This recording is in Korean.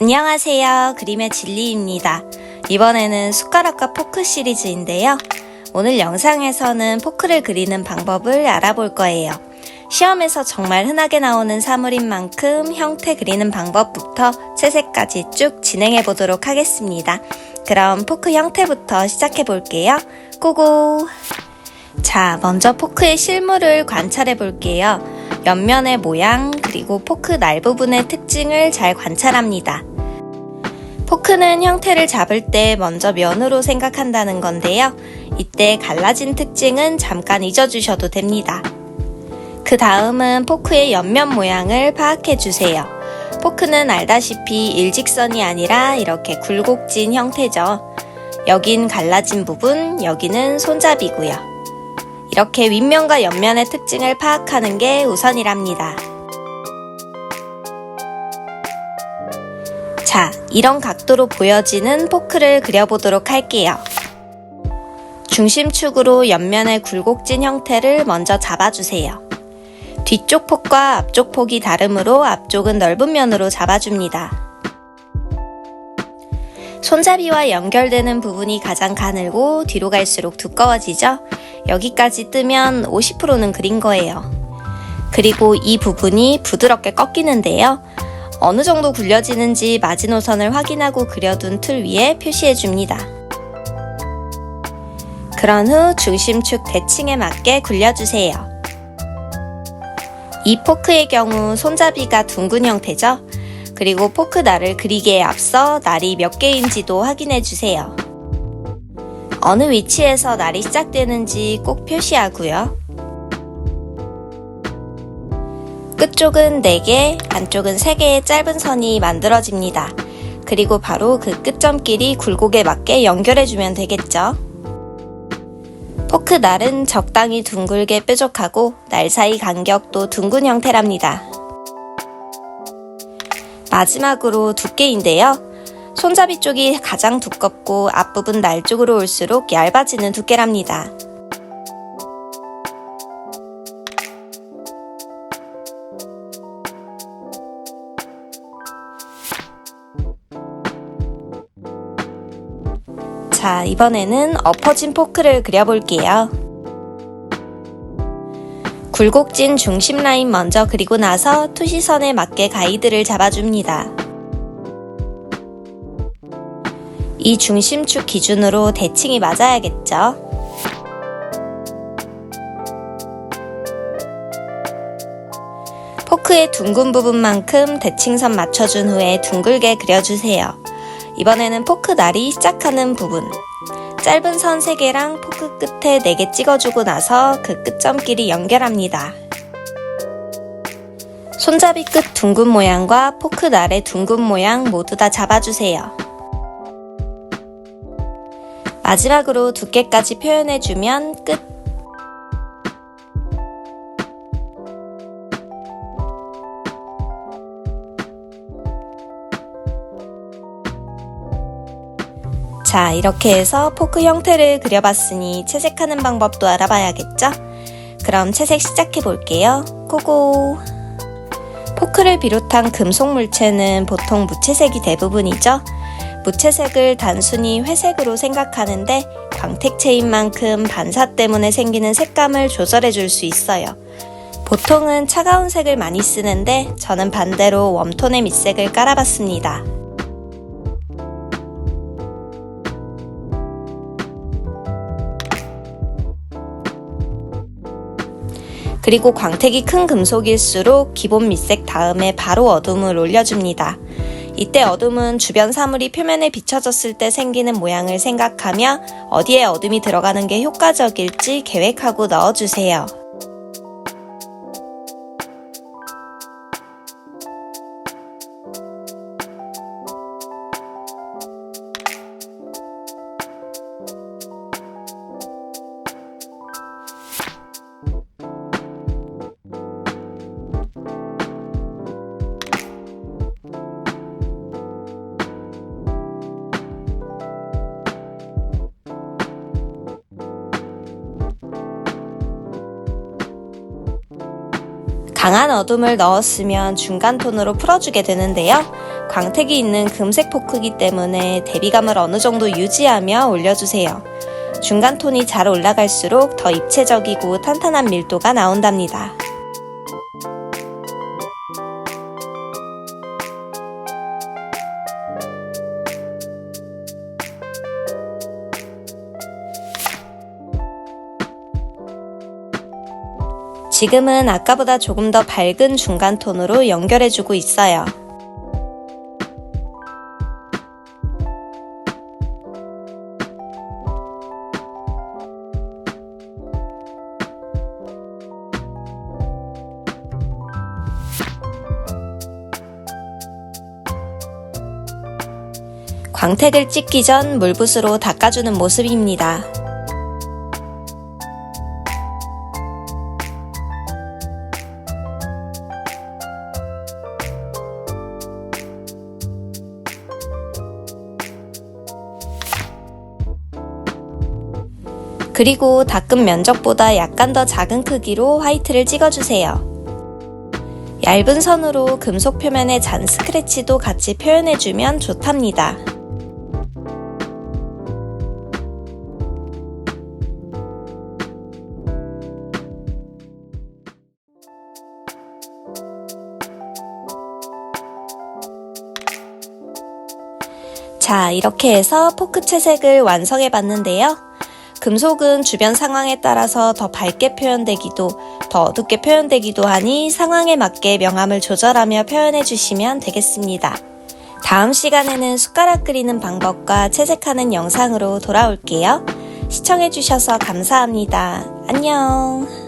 안녕하세요. 그림의 진리입니다. 이번에는 숟가락과 포크 시리즈인데요. 오늘 영상에서는 포크를 그리는 방법을 알아볼 거예요. 시험에서 정말 흔하게 나오는 사물인 만큼 형태 그리는 방법부터 채색까지 쭉 진행해 보도록 하겠습니다. 그럼 포크 형태부터 시작해 볼게요. 고고! 자, 먼저 포크의 실물을 관찰해 볼게요. 옆면의 모양, 그리고 포크 날 부분의 특징을 잘 관찰합니다. 포크는 형태를 잡을 때 먼저 면으로 생각한다는 건데요. 이때 갈라진 특징은 잠깐 잊어주셔도 됩니다. 그 다음은 포크의 옆면 모양을 파악해 주세요. 포크는 알다시피 일직선이 아니라 이렇게 굴곡진 형태죠. 여긴 갈라진 부분, 여기는 손잡이고요. 이렇게 윗면과 옆면의 특징을 파악하는 게 우선이랍니다. 이런 각도로 보여지는 포크를 그려보도록 할게요. 중심축으로 옆면의 굴곡진 형태를 먼저 잡아주세요. 뒤쪽 폭과 앞쪽 폭이 다르므로 앞쪽은 넓은 면으로 잡아줍니다. 손잡이와 연결되는 부분이 가장 가늘고 뒤로 갈수록 두꺼워지죠? 여기까지 뜨면 50%는 그린 거예요. 그리고 이 부분이 부드럽게 꺾이는데요. 어느 정도 굴려지는지 마지노선을 확인하고 그려둔 틀 위에 표시해 줍니다. 그런 후 중심축 대칭에 맞게 굴려주세요. 이 포크의 경우 손잡이가 둥근 형태죠? 그리고 포크 날을 그리기에 앞서 날이 몇 개인지도 확인해 주세요. 어느 위치에서 날이 시작되는지 꼭 표시하고요. 끝쪽은 4개, 안쪽은 3개의 짧은 선이 만들어집니다. 그리고 바로 그 끝점끼리 굴곡에 맞게 연결해주면 되겠죠. 포크 날은 적당히 둥글게 뾰족하고 날 사이 간격도 둥근 형태랍니다. 마지막으로 두께인데요. 손잡이 쪽이 가장 두껍고 앞부분 날 쪽으로 올수록 얇아지는 두께랍니다. 자, 이번에는 엎어진 포크를 그려볼게요. 굴곡진 중심 라인 먼저 그리고 나서 투시선에 맞게 가이드를 잡아줍니다. 이 중심축 기준으로 대칭이 맞아야겠죠? 포크의 둥근 부분만큼 대칭선 맞춰준 후에 둥글게 그려주세요. 이번에는 포크 날이 시작하는 부분. 짧은 선 3개랑 포크 끝에 4개 찍어주고 나서 그 끝점끼리 연결합니다. 손잡이 끝 둥근 모양과 포크 날의 둥근 모양 모두 다 잡아주세요. 마지막으로 두께까지 표현해주면 끝! 자, 이렇게 해서 포크 형태를 그려봤으니 채색하는 방법도 알아봐야겠죠? 그럼 채색 시작해 볼게요. 고고! 포크를 비롯한 금속 물체는 보통 무채색이 대부분이죠? 무채색을 단순히 회색으로 생각하는데 광택체인 만큼 반사 때문에 생기는 색감을 조절해 줄 수 있어요. 보통은 차가운 색을 많이 쓰는데 저는 반대로 웜톤의 밑색을 깔아봤습니다. 그리고 광택이 큰 금속일수록 기본 밑색 다음에 바로 어둠을 올려줍니다. 이때 어둠은 주변 사물이 표면에 비춰졌을 때 생기는 모양을 생각하며 어디에 어둠이 들어가는 게 효과적일지 계획하고 넣어주세요. 강한 어둠을 넣었으면 중간 톤으로 풀어주게 되는데요. 광택이 있는 금색 포크이기 때문에 대비감을 어느 정도 유지하며 올려주세요. 중간 톤이 잘 올라갈수록 더 입체적이고 탄탄한 밀도가 나온답니다. 지금은 아까보다 조금 더 밝은 중간 톤으로 연결해주고 있어요. 광택을 찍기 전 물붓으로 닦아주는 모습입니다. 그리고 닦은 면적보다 약간 더 작은 크기로 화이트를 찍어주세요. 얇은 선으로 금속 표면의 잔 스크래치도 같이 표현해주면 좋답니다. 자, 이렇게 해서 포크 채색을 완성해 봤는데요. 금속은 주변 상황에 따라서 더 밝게 표현되기도, 더 어둡게 표현되기도 하니 상황에 맞게 명암을 조절하며 표현해 주시면 되겠습니다. 다음 시간에는 숟가락 그리는 방법과 채색하는 영상으로 돌아올게요. 시청해 주셔서 감사합니다. 안녕.